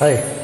哎。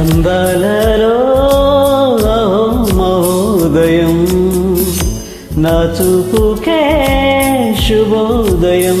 అందాలలో మహోదయం. నా చూపుకే శుభోదయం.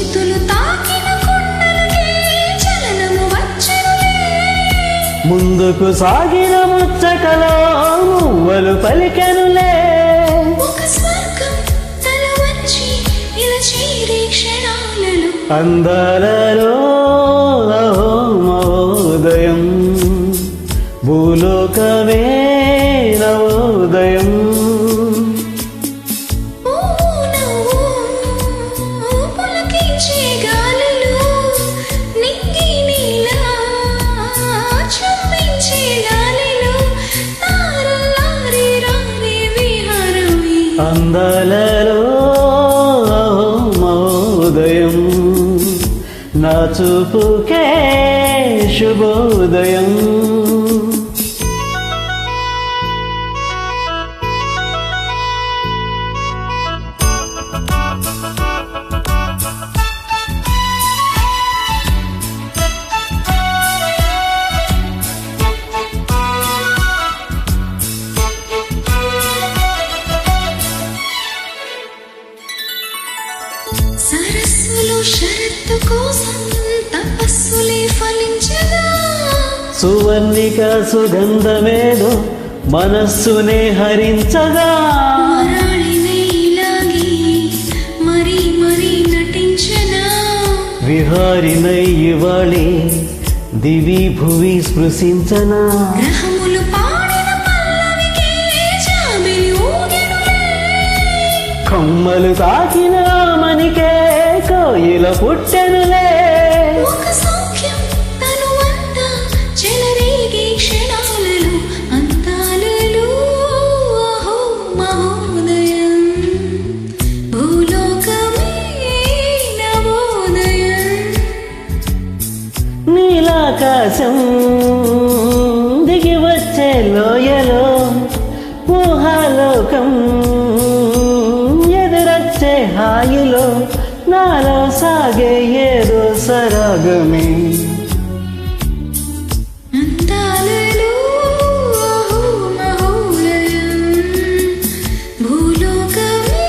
ముందుకు సాగిన ముచ్చకలో మువ్వలు పలికెనులే అందాలలో మహోదయం భూలోకమే నవోదయం. అందాలలో అహో నా చూపుకే శుభోదయం. సువర్ణిక సుగంధమేదో మనస్సునే హరించగా. విహారినై ఇవాళే దివి భువి స్పృశించనా. కమ్మలు తాకిన మనికే కోయిల పుట్టెను నీలాకాశం దిగి వచ్చే లోయలో ఊహాలోకం. ఎదురొచ్చే హాయిలో నాలో సాగే ఏదో సరాగమే. అంతాలలో అహో మహోదయం భూలోకమే